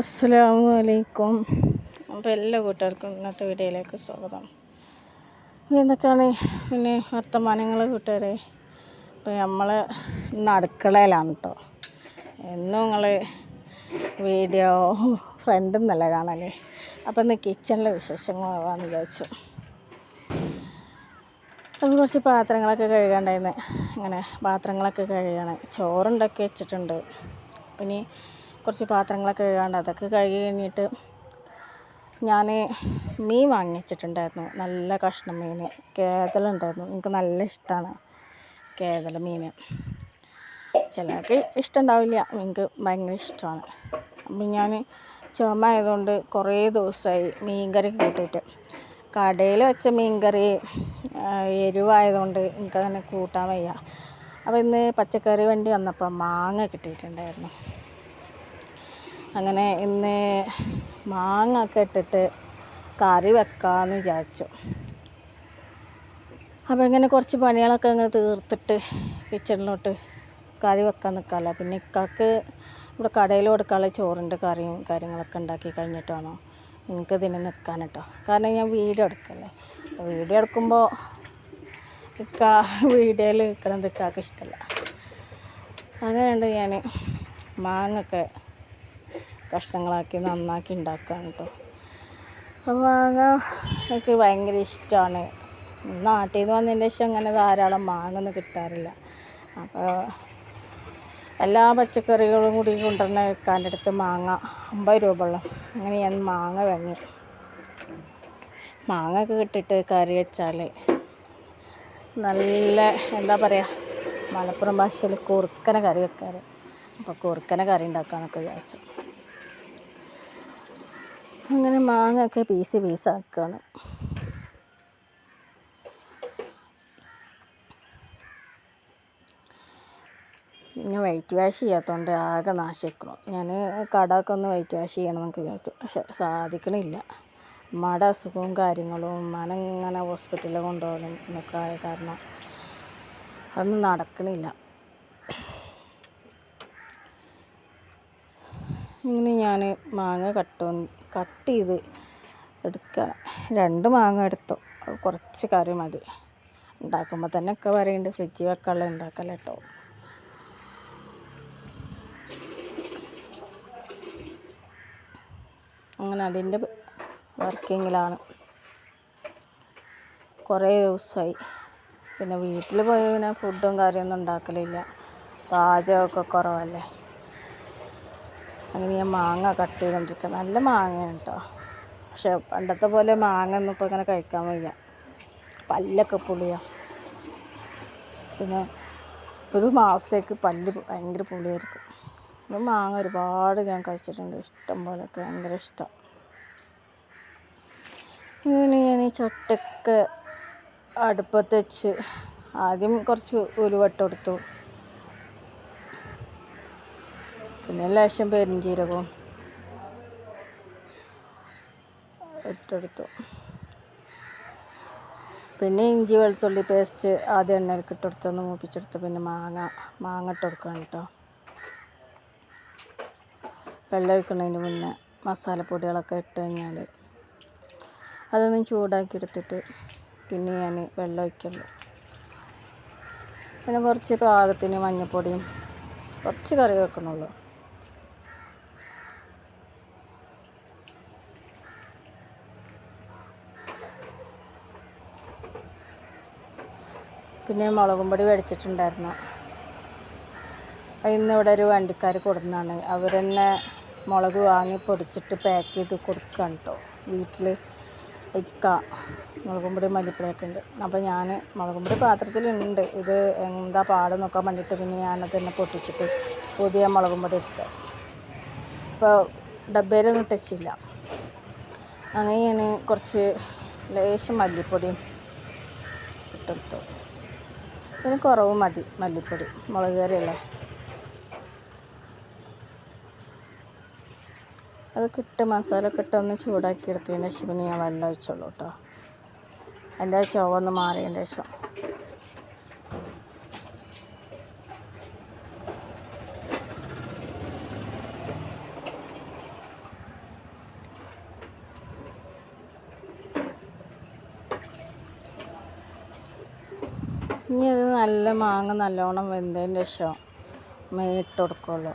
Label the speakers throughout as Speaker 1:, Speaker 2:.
Speaker 1: അസ്സലാമു അലൈക്കും അപ്പോൾ എല്ലാ കൂട്ടുകാർക്കും ഇന്നത്തെ വീഡിയോയിലേക്ക് സ്വാഗതം. എന്തൊക്കെയാണ് പിന്നെ വർത്തമാനങ്ങൾ കൂട്ടുകാരെ? ഇപ്പോൾ നമ്മൾ ഇന്ന് അടുക്കളയിലാണ് കേട്ടോ എന്നും നിങ്ങൾ വീഡിയോ ഫ്രണ്ട് എന്നല്ല കാണാൻ അപ്പോൾ ഇന്ന് കിച്ചണിലെ വിശേഷങ്ങളാവാന്ന് വിചാരിച്ചു. അപ്പോൾ കുറച്ച് പാത്രങ്ങളൊക്കെ കഴുകാണ്ടായിരുന്നു അങ്ങനെ പാത്രങ്ങളൊക്കെ കഴുകണം. ചോറുണ്ടാക്കി വെച്ചിട്ടുണ്ട്. പിന്നെ കുറച്ച് പാത്രങ്ങളൊക്കെ കഴുകാണ്ട് അതൊക്കെ കഴുകി കഴിഞ്ഞിട്ട് ഞാൻ മീൻ വാങ്ങിച്ചിട്ടുണ്ടായിരുന്നു നല്ല കഷ്ണം മീൻ. കേതലുണ്ടായിരുന്നു എനിക്ക് നല്ല ഇഷ്ടമാണ് കേതല മീൻ. ചിലർക്ക് ഇഷ്ടമുണ്ടാവില്ല എനിക്ക് ഭയങ്കര ഇഷ്ടമാണ്. അപ്പം ഞാൻ ചുമ ആയതുകൊണ്ട് കുറേ ദിവസമായി മീൻ കറി കൂട്ടിയിട്ട്. കടയിൽ വെച്ച മീൻ കറി എരിവായതുകൊണ്ട് എനിക്കങ്ങനെ കൂട്ടാൻ വയ്യ. അപ്പോൾ ഇന്ന് പച്ചക്കറി വണ്ടി വന്നപ്പോൾ മാങ്ങ കിട്ടിയിട്ടുണ്ടായിരുന്നു. അങ്ങനെ ഇന്ന് മാങ്ങ ഒക്കെ ഇട്ടിട്ട് കറി വെക്കാമെന്ന് വിചാരിച്ചു. അപ്പോൾ ഇങ്ങനെ കുറച്ച് പണികളൊക്കെ ഇങ്ങനെ തീർത്തിട്ട് കിച്ചണിലോട്ട് കറി വെക്കാൻ നിൽക്കാമല്ലോ പിന്നെ ഇക്കാക്ക് ഇവിടെ കടയിൽ കൊടുക്കാനുള്ള ചോറിന്റെ കറിയും കാര്യങ്ങളൊക്കെ ഉണ്ടാക്കി കഴിഞ്ഞിട്ടാണോ. നിങ്ങൾക്ക് എനിക്കതിന് നിൽക്കാൻ കേട്ടോ. കാരണം ഞാൻ വീഡിയോ എടുക്കല്ലേ. വീഡിയോ എടുക്കുമ്പോൾ ഇക്ക വീഡിയോയിൽ നിൽക്കണത് ഇക്കാക്ക് ഇഷ്ടമല്ല അങ്ങനെയുണ്ട് ഞാൻ മാങ്ങൊക്കെ കഷ്ണങ്ങളാക്കി നന്നാക്കി ഉണ്ടാക്കുകയാണ് കേട്ടോ അപ്പോൾ മാങ്ങ എനിക്ക് ഭയങ്കര ഇഷ്ടമാണ്. നാട്ടിൽ നിന്ന് വന്നതിന്റെ ശേഷം അങ്ങനെ ധാരാളം മാങ്ങ ഒന്നും കിട്ടാറില്ല. അപ്പോൾ എല്ലാ പച്ചക്കറികളും കൂടി കൊണ്ടുവരുന്ന വെക്കാന്റെ അടുത്ത് മാങ്ങ അമ്പത് രൂപ ഉള്ളു. അങ്ങനെ ഞാൻ മാങ്ങ വാങ്ങി. മാങ്ങ ഒക്കെ കിട്ടിയിട്ട് കറി വെച്ചാൽ നല്ല എന്താ പറയുക മലപ്പുറം ഭാഷയിൽ കുറുക്കനെ കറി വെക്കാറ്. അപ്പോൾ കുറുക്കനെ കറി ഉണ്ടാക്കാനൊക്കെ വിചാരിച്ചു. അങ്ങനെ മാങ്ങ ഒക്കെ പീസ് പീസാക്കുകയാണ് പിന്നെ വൈറ്റ് വാഷ് ചെയ്യാത്തതുകൊണ്ട് ആകെ നാശിക്കണം ഞാൻ കടമൊക്കെ ഒന്ന് വൈറ്റ് വാഷ് ചെയ്യണമെന്നൊക്കെ വിചാരിച്ചു. പക്ഷെ സാധിക്കണില്ല. മട അസുഖവും കാര്യങ്ങളും ഉമ്മാനെ ഇങ്ങനെ ഹോസ്പിറ്റലിൽ കൊണ്ടുപോകണം എന്നൊക്കെ ആയ കാരണം അതൊന്നും നടക്കണില്ല. ഇങ്ങനെ ഞാൻ മാങ്ങ കട്ട് കട്ട് ചെയ്ത് എടുക്കുക രണ്ട് മാങ്ങ എടുത്തു. കുറച്ച് കറി മതി. ഉണ്ടാക്കുമ്പോൾ തന്നെ ഒക്കെ പറയുന്നുണ്ട് ഫ്രിഡ്ജിൽ വെക്കാനുള്ള ഉണ്ടാക്കല കേട്ടോ അങ്ങനെ അതിന്റെ വർക്കിങ്ങിലാണ്. കുറേ ദിവസമായി പിന്നെ വീട്ടിൽ പോയി പിന്നെ ഫുഡും കാര്യമൊന്നും ഉണ്ടാക്കലില്ല. പാചകമൊക്കെ കുറവല്ലേ? അങ്ങനെ ഞാൻ മാങ്ങ കട്ട് ചെയ്തുകൊണ്ടിരിക്കുക നല്ല മാങ്ങയാണ് കേട്ടോ പക്ഷെ പണ്ടത്തെ പോലെ മാങ്ങ ഒന്നും ഇപ്പോൾ ഇങ്ങനെ കഴിക്കാൻ വയ്യ. പല്ലൊക്കെ പുളിയാ. പിന്നെ ഒരു മാസത്തേക്ക് പല്ല് ഭയങ്കര പുളിയായിരിക്കും. മാങ്ങ ഒരുപാട് ഞാൻ കഴിച്ചിട്ടുണ്ട്. ഇഷ്ടം പോലെയൊക്കെ ഭയങ്കര ഇഷ്ടം. ഇങ്ങനെ ഞാൻ ഈ ചട്ടൊക്കെ അടുപ്പത്ത് വെച്ച് ആദ്യം കുറച്ച് ഉലുവട്ട് കൊടുത്തു. പിന്നെ ലേശം പെരിഞ്ചീരകവും ഇട്ടെടുത്തു. പിന്നെ ഇഞ്ചി വെളുത്തുള്ളി പേസ്റ്റ് ആദ്യം എണ്ണയിലേക്ക് ഇട്ടെടുത്തൊന്ന് മൂപ്പിച്ചെടുത്ത്. പിന്നെ മാങ്ങ മാങ്ങ ഇട്ടെടുക്കുകയാണ് കേട്ടോ. വെള്ളം ഒഴിക്കുന്നതിന് മുന്നേ മസാലപ്പൊടികളൊക്കെ ഇട്ട് കഴിഞ്ഞാൽ അതൊന്നും ചൂടാക്കി എടുത്തിട്ട് പിന്നെ ഞാൻ വെള്ളം ഒഴിക്കുള്ളൂ. പിന്നെ കുറച്ച് പാകത്തിന് മഞ്ഞൾപ്പൊടിയും കുറച്ച് കറി വെക്കണുള്ളൂ. പിന്നെ മുളകും പൊടി മേടിച്ചിട്ടുണ്ടായിരുന്നു ഇന്ന് ഇവിടെ ഒരു വണ്ടിക്കാർ കൊടുക്കുന്നതാണ് അവർ തന്നെ മുളക് വാങ്ങി പൊടിച്ചിട്ട് പാക്ക് ചെയ്ത് കൊടുക്കുകയാണ് കേട്ടോ വീട്ടിൽ ഇക്ക മുളകും പൊടി മല്ലിപ്പൊടിയൊക്കെ ഉണ്ട്. അപ്പോൾ ഞാൻ മുളകും പൊടി പാത്രത്തിലുണ്ട്. ഇത് എന്താ പാട് നോക്കാൻ വേണ്ടിയിട്ട് പിന്നെ ഞാനത് തന്നെ പൊട്ടിച്ചിട്ട് പുതിയ മുളകും പൊടി എടുത്ത് ഇപ്പോൾ ഡബ്ബയിലൊന്നും ടച്ചില്ല അങ്ങനെ ഞാൻ കുറച്ച് ലേശം മല്ലിപ്പൊടിയും ഇട്ടെടുത്തു പിന്നെ കുറവ് മതി മല്ലിപ്പൊടി മുളക് കറിയല്ലേ അതൊക്കെ ഇട്ട് മസാല ഇട്ട് ഒന്ന് ചൂടാക്കി എടുത്തതിന് ശേഷം പിന്നെ ഞാൻ വെള്ളം ഒഴിച്ചോളൂ കേട്ടോ. അതിന്റെ ചുവ ഒന്ന് മാറിയതിന്റെ ശേഷം. ഇനി അത് നല്ല മാങ്ങ നല്ലോണം വെന്തതിന് ശേഷം മേട്ട് കൊടുക്കുള്ളൂ.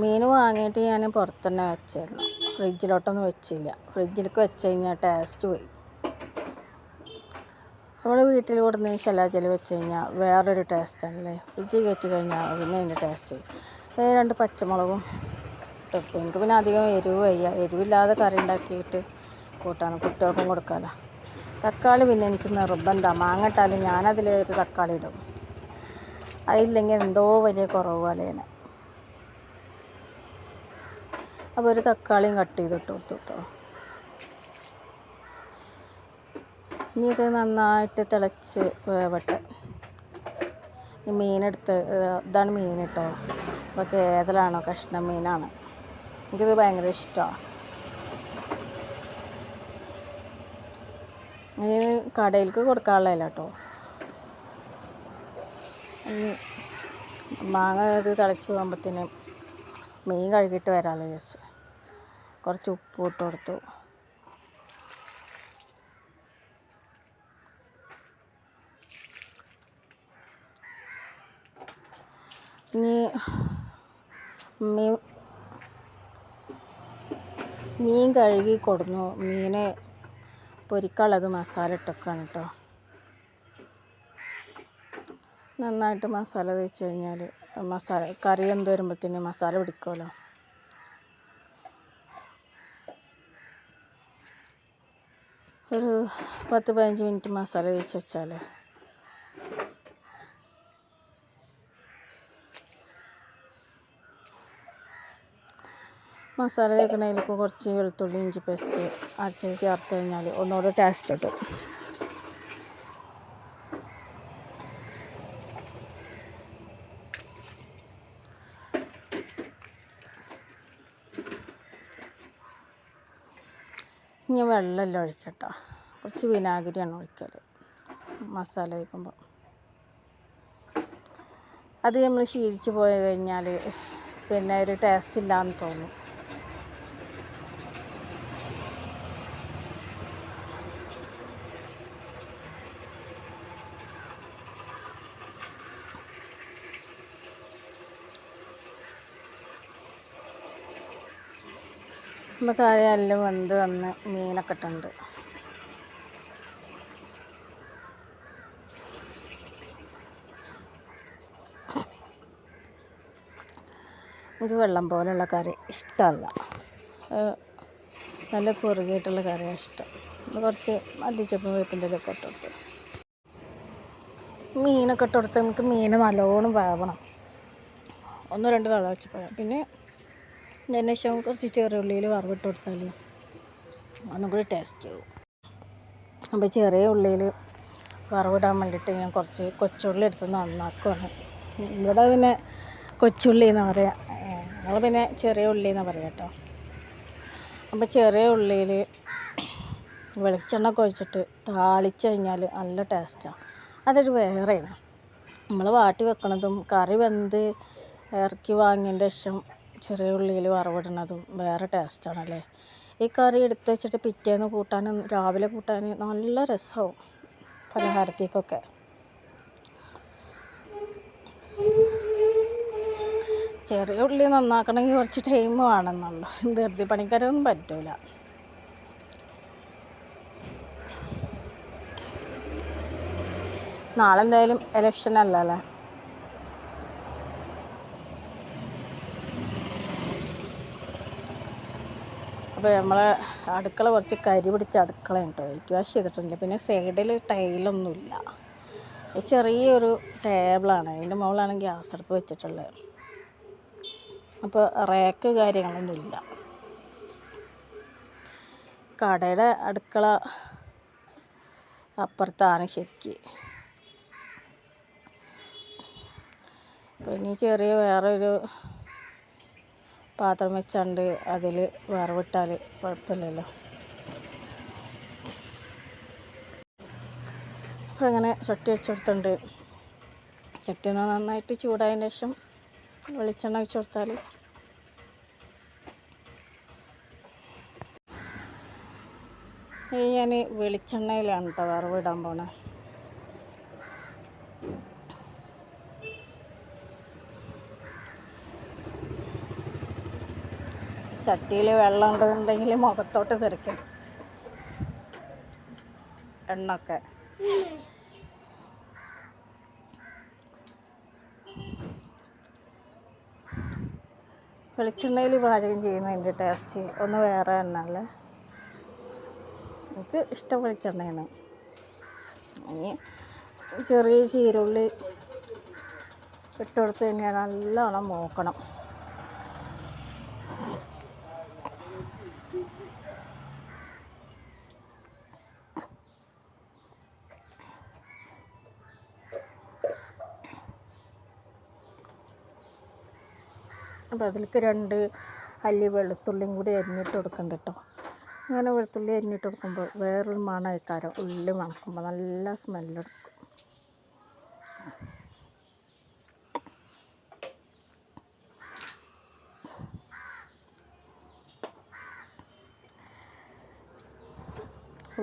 Speaker 1: മീൻ വാങ്ങിയിട്ട് ഞാൻ പുറത്തു തന്നെ വെച്ചായിരുന്നു ഫ്രിഡ്ജിലോട്ടൊന്നും വെച്ചില്ല. ഫ്രിഡ്ജിലേക്ക് വെച്ച് കഴിഞ്ഞാൽ ടേസ്റ്റ് പോയി. നമ്മൾ വീട്ടിൽ കൊടുന്ന് ശലാചൽ വെച്ച് കഴിഞ്ഞാൽ വേറൊരു ടേസ്റ്റാണല്ലേ ഫ്രിഡ്ജിൽ കയറ്റി കഴിഞ്ഞാൽ പിന്നെ അതിന്റെ ടേസ്റ്റ് പോയി. രണ്ട് പച്ചമുളകും ഇട്ടു എനിക്ക് പിന്നെ അധികം എരിവ് വയ്യ. എരിവില്ലാതെ കറി ഉണ്ടാക്കിയിട്ട് കൂട്ടാണ് കുട്ടികൾക്കും കൊടുക്കാമല്ലോ തക്കാളി പിന്നെ എനിക്ക് നിർബന്ധമാണ് മാങ്ങ ഇട്ടാലും ഞാനതിൽ ഒരു തക്കാളി ഇടും. അതില്ലെങ്കിൽ എന്തോ വലിയ കുറവ് പോലെയാണ്. അപ്പോൾ ഒരു തക്കാളിയും കട്ട് ചെയ്തിട്ട് കൊടുത്തു കേട്ടോ. ഇനി ഇത് നന്നായിട്ട് തിളച്ച് വേവട്ടെ. മീനെടുത്ത് ഇതാണ് മീൻ കേട്ടോ. അപ്പോൾ കേതലാണോ കഷ്ണം മീനാണ്? എനിക്കിത് ഭയങ്കര ഇഷ്ടമാണ് ഇനി കടയിലേക്ക് കൊടുക്കാനുള്ളതല്ല കേട്ടോ മാങ്ങ ഇത് തിളച്ച് പോകുമ്പോഴത്തേനും മീൻ കഴുകിയിട്ട് വരാമല്ലോ ചോദിച്ച് കുറച്ച് ഉപ്പ് ഇട്ട് കൊടുത്തു. ഇനി മീൻ മീൻ കഴുകി കൊടുന്നു. മീനെ പൊരിക്കാനുള്ളത് മസാല ഇട്ടൊക്കെയാണ് കേട്ടോ. നന്നായിട്ട് മസാല തേച്ച് കഴിഞ്ഞാൽ മസാല കറി എന്ത് വരുമ്പോഴത്തേന് മസാല പിടിക്കുമല്ലോ. ഒരു പത്ത് പതിനഞ്ച് മിനിറ്റ് മസാല തേച്ച് വെച്ചാൽ മസാല തേക്കണതിലേക്ക് കുറച്ച് വെളുത്തുള്ളി ഇഞ്ചി പേസ്റ്റ് അരച്ചത് ചേർത്ത് കഴിഞ്ഞാൽ ഒന്നുകൂടെ ടേസ്റ്റ് കിട്ടും. ഇനി വെള്ളമെല്ലാം ഒഴിക്കട്ടോ. കുറച്ച് വിനാഗിരിയാണ് ഒഴിക്കൽ മസാല വയ്ക്കുമ്പോൾ അത് നമ്മൾ ശീലിച്ച് പോയി കഴിഞ്ഞാൽ പിന്നെ ഒരു ടേസ്റ്റ് ഇല്ലാന്ന് തോന്നും. നമ്മൾ താഴെ എല്ലാം വെന്ത് വന്ന് മീനൊക്കെ ഇട്ടുണ്ട്. എനിക്ക് വെള്ളം പോലെയുള്ള കറി ഇഷ്ടമല്ല. നല്ല കുറുകിയിട്ടുള്ള കറിയാണ് ഇഷ്ടം. ഇത് കുറച്ച് മല്ലിച്ചപ്പും വെപ്പിന്റെ ഒക്കെ ഇട്ട് കൊടുത്തു മീനൊക്കെ ഇട്ട് കൊടുത്ത് നമുക്ക് മീൻ നല്ലോണം വേവണം. ഒന്ന് രണ്ട് വെച്ചപ്പോഴാണ് പിന്നെ അതിന് ശേഷം കുറച്ച് ചെറിയ ഉള്ളിയിൽ വറവിട്ട് കൊടുത്താൽ ഒന്നും കൂടി ടേസ്റ്റ് ആവും. അപ്പോൾ ചെറിയ ഉള്ളിയിൽ വറവിടാൻ വേണ്ടിയിട്ട് ഞാൻ കുറച്ച് കൊച്ചുള്ളി എടുത്ത് നന്നാക്കുവാണ്. ഇവിടെ പിന്നെ കൊച്ചുള്ളി എന്ന് പറയാം. ഞങ്ങൾ പിന്നെ ചെറിയ ഉള്ളി എന്ന് പറയാം കേട്ടോ. അപ്പോൾ ചെറിയ ഉള്ളിയിൽ വെളിച്ചെണ്ണ കുഴച്ചിട്ട് താളിച്ച് കഴിഞ്ഞാൽ നല്ല ടേസ്റ്റാണ് അതൊരു വേറെയാണ്. നമ്മൾ വാട്ടി വെക്കണതും കറി വെന്ത് ഇറക്കി വാങ്ങിയതിന്റെ ശേഷം ചെറിയ ഉള്ളിയിൽ വറവിടുന്നതും വേറെ ടേസ്റ്റാണല്ലേ ഈ കറി എടുത്ത് വെച്ചിട്ട് പിറ്റേന്ന് കൂട്ടാനും രാവിലെ കൂട്ടാനും നല്ല രസമാവും പലഹാരത്തേക്കൊക്കെ. ചെറിയ ഉള്ളി നന്നാക്കണമെങ്കിൽ കുറച്ച് ടൈം വേണമെന്നുള്ളൂ. ധൃതി പണിക്കാരൊന്നും പറ്റൂല. നാളെ എന്തായാലും ഇലക്ഷൻ അല്ലല്ലേ? അപ്പോൾ നമ്മൾ അടുക്കള കുറച്ച് കരി പിടിച്ച അടുക്കള കേട്ടോ വൈറ്റ് വാഷ് ചെയ്തിട്ടുണ്ട്. പിന്നെ സൈഡിൽ ടൈലൊന്നുമില്ല. ചെറിയൊരു ടേബിളാണ്. അതിന്റെ മുകളിലാണ് ഗ്യാസ് അടുപ്പ് വെച്ചിട്ടുള്ളത്. അപ്പോൾ റാക്ക് കാര്യങ്ങളൊന്നുമില്ല. കടയുടെ അടുക്കള അപ്പുറത്താണ് ശരിക്ക്. ഇനി ചെറിയ വേറൊരു പാത്രം വെച്ചാണ്ട് അതിൽ വറവിട്ടാൽ കുഴപ്പമില്ലല്ലോ. അപ്പോൾ അങ്ങനെ ചട്ടി വെച്ചെടുത്തുണ്ട്. ചട്ടി നന്നായിട്ട് ചൂടായതിന് ശേഷം വെളിച്ചെണ്ണ വെച്ച് കൊടുത്താൽ ഞാൻ വെളിച്ചെണ്ണയിലാണ് കേട്ടോ വറവിടാൻ പോണേ. ചട്ടിയിൽ വെള്ളം ഉണ്ടെന്നുണ്ടെങ്കിൽ മുഖത്തോട്ട് തെറിക്കും. എണ്ണൊക്കെ. വെളിച്ചെണ്ണയിൽ പാചകം ചെയ്യുന്നതിന്റെ ടേസ്റ്റ് ഒന്ന് വേറെ തന്നെ അല്ലേ എനിക്ക് ഇഷ്ടം വെളിച്ചെണ്ണയാണ്. ഇനി ചെറിയ ചീരുള്ളി ഇട്ടുകൊടുത്ത് കഴിഞ്ഞാൽ നല്ലോണം മൂക്കണം. അതിലേക്ക് രണ്ട് അല്ലി വെളുത്തുള്ളിയും കൂടി അരിഞ്ഞിട്ട് കൊടുക്കണ്ട കേട്ടോ. അങ്ങനെ വെളുത്തുള്ളി അരിഞ്ഞിട്ട് കൊടുക്കുമ്പോൾ വേറൊരു മണമായിക്കാരം. ഉള്ളി മണക്കുമ്പോൾ നല്ല സ്മെല്ലെടുക്കും.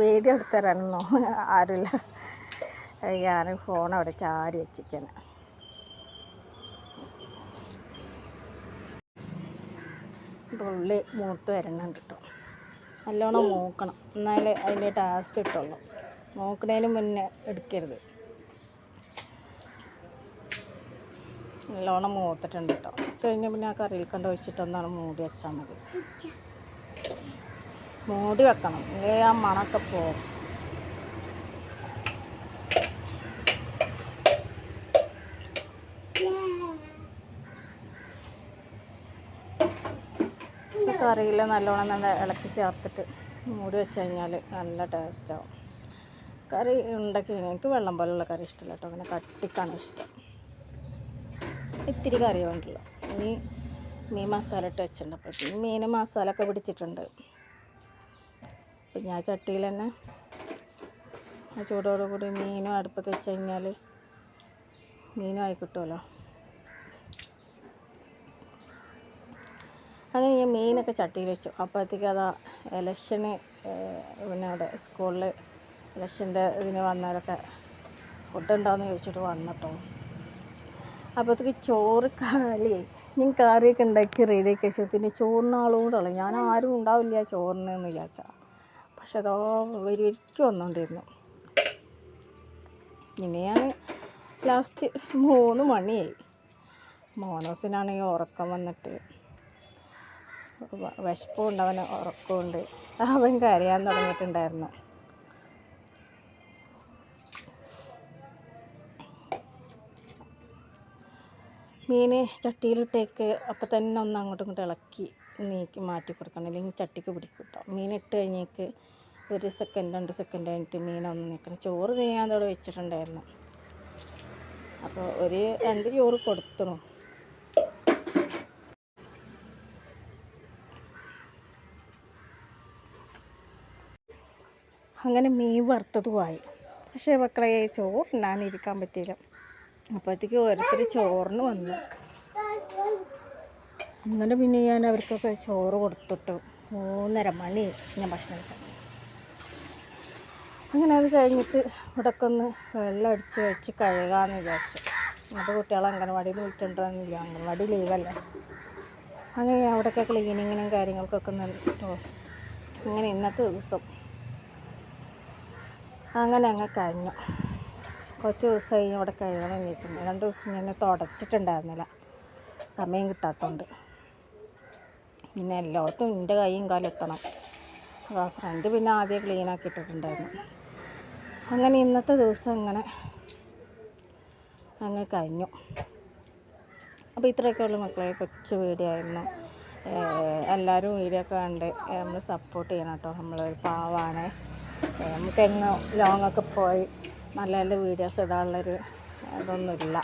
Speaker 1: വീഡിയോ എടുത്തരാനൊന്നും ആരുമില്ല. ഞാൻ ഫോൺ അവിടെ ചാരി വെച്ചിരിക്കണം ഉള്ളി മൂത്ത് വരണം കേട്ടോ നല്ലോണം മൂക്കണം. എന്നാലേ അതിന്റെ ടാസ് കിട്ടുള്ളൂ. മൂക്കണേന് മുന്നേ എടുക്കരുത്. നല്ലോണം മൂത്തിട്ടുണ്ട് കേട്ടോ കഴിഞ്ഞ് പിന്നെ ആ കറിയിൽ കണ്ട് ഒഴിച്ചിട്ടൊന്നാണ് മൂടി വെച്ചാൽ മതി. മൂടി വെക്കണം. ഇല്ലേ ആ മണമൊക്കെ പോകും. കറിയിൽ നല്ലോണം നല്ല ഇളക്കി ചേർത്തിട്ട് മൂടി വെച്ച് കഴിഞ്ഞാൽ നല്ല ടേസ്റ്റാവും കറി ഉണ്ടാക്കി എനിക്ക് വെള്ളം പോലുള്ള കറി ഇഷ്ടമല്ല കേട്ടോ. അങ്ങനെ കട്ടിക്കാണ് ഇഷ്ടം. ഇത്തിരി കറി വേണ്ടല്ലോ ഇനി മീൻ മസാല ഇട്ട് വെച്ചിട്ടുണ്ട്. അപ്പോൾ മീൻ മസാല ഒക്കെ പിടിച്ചിട്ടുണ്ട്. അപ്പം ഞാൻ ചട്ടിയിൽ തന്നെ ആ ചൂടോടുകൂടി മീനും അടുപ്പത്ത് വെച്ച് കഴിഞ്ഞാൽ മീനും ആയി കിട്ടുമല്ലോ. അങ്ങനെ ഞാൻ മീനൊക്കെ ചട്ടിയിൽ വെച്ചു. അപ്പോഴത്തേക്ക് അതാ ഇലക്ഷന് പിന്നെ അവിടെ സ്കൂളിൽ ഇലക്ഷന്റെ ഇതിന് വന്നവരൊക്കെ ഫുഡ് ഉണ്ടോയെന്ന് ചോദിച്ചിട്ട് വന്നിട്ടോ. അപ്പോഴത്തേക്ക് ചോറ് കാലിയായി. ഞാൻ കറിയൊക്കെ ഉണ്ടാക്കി റെഡിയാക്കി വെച്ചതിന് ചോറിനാളോടുള്ള ഞാൻ ആരും ഉണ്ടാവില്ല ചോറിന് എന്ന് വിചാരിച്ചാൽ പക്ഷെ അതോ വരിവരിക്കും വന്നുകൊണ്ടിരുന്നു പിന്നെ ഞാൻ ലാസ്റ്റ് മൂന്ന് മണിയായി. മോനോസിനാണെങ്കിൽ ഉറക്കം വന്നിട്ട്. വിശപ്പുണ്ട് അവന് ഉറക്കമുണ്ട് അവൻ കരയാൻ തുടങ്ങിയിട്ടുണ്ടായിരുന്നു. മീൻ ചട്ടിയിലിട്ടേക്ക് അപ്പം തന്നെ ഒന്ന് അങ്ങോട്ടും ഇങ്ങോട്ടും ഇളക്കി നീക്കി മാറ്റി കൊടുക്കണം. അല്ലെങ്കിൽ ചട്ടിക്ക് പിടിക്കും കേട്ടോ മീൻ ഇട്ട് കഴിഞ്ഞേക്ക് ഒരു സെക്കൻഡ് രണ്ട് സെക്കൻഡ് കഴിഞ്ഞിട്ട് മീനൊന്ന് നിൽക്കണം ചോറ് ചെയ്യാൻ അവിടെ വെച്ചിട്ടുണ്ടായിരുന്നു. അപ്പോൾ ഒരു രണ്ട് ചോറ് കൊടുത്തണു അങ്ങനെ മീൻ വറുത്തതുമായി പക്ഷേ മക്കളെ ചോറുണ്ണാനിരിക്കാൻ പറ്റിയില്ല. അപ്പോഴത്തേക്ക് ഓരോരുത്തർ ചോറിന് വന്നു. അങ്ങനെ പിന്നെ ഞാൻ അവർക്കൊക്കെ ചോറ് കൊടുത്തിട്ട്. മൂന്നര മണി ഞാൻ ഭക്ഷണം അങ്ങനെ അത് കഴിഞ്ഞിട്ട് ഇവിടെയൊക്കെ ഒന്ന് വെള്ളം അടിച്ച് വെച്ച് കഴുകാമെന്ന് വിചാരിച്ചു. അപ്പോൾ കുട്ടികളെ അംഗനവാടിയിൽ വിളിച്ചിട്ടുണ്ടെന്നില്ല അംഗനവാടി ലീവല്ലേ. അങ്ങനെ അവിടെയൊക്കെ ക്ലീനിങ്ങിനും കാര്യങ്ങൾക്കൊക്കെ നിന്നിട്ടോ അങ്ങനെ ഇന്നത്തെ ദിവസം അങ്ങനെ അങ്ങ് കഴിഞ്ഞു. കുറച്ച് ദിവസം കഴിഞ്ഞ് അവിടെ കഴുകണം ചോദിച്ചിട്ടുണ്ട് രണ്ട് ദിവസം ഞാൻ തുടച്ചിട്ടുണ്ടായിരുന്നില്ല. സമയം കിട്ടാത്തതുകൊണ്ട് പിന്നെ എല്ലായിടത്തും എന്റെ കൈയും കാലെത്തണം അപ്പോൾ ഫ്രണ്ട് പിന്നെ ആദ്യം ക്ലീൻ ആക്കി ഇട്ടിട്ടുണ്ടായിരുന്നു. അങ്ങനെ ഇന്നത്തെ ദിവസം ഇങ്ങനെ അങ്ങ് കഴിഞ്ഞു. അപ്പോൾ ഇത്രയൊക്കെ ഉള്ളു മക്കളെ. കൊച്ചു വീഡിയോ ആയിരുന്നു. എല്ലാവരും വീഡിയോ ഒക്കെ കണ്ട് നമ്മൾ സപ്പോർട്ട് ചെയ്യണം കേട്ടോ. നമ്മളൊരു പാവാണ്. നമുക്ക് എങ്ങോ ലോങ്ങൊക്കെ പോയി നല്ല നല്ല വീഡിയോസ് ഇടാനുള്ളൊരു ഇതൊന്നുമില്ല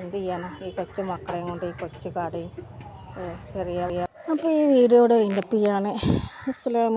Speaker 1: എന്ത് ചെയ്യാനാ? ഈ കൊച്ചു മക്കളെയും കൊണ്ട് ഈ കൊച്ചു കടയും ചെറിയ അപ്പോൾ ഈ വീഡിയോയുടെ ഇൻഡപ്പ് ചെയ്യാണ്. അസ്സാം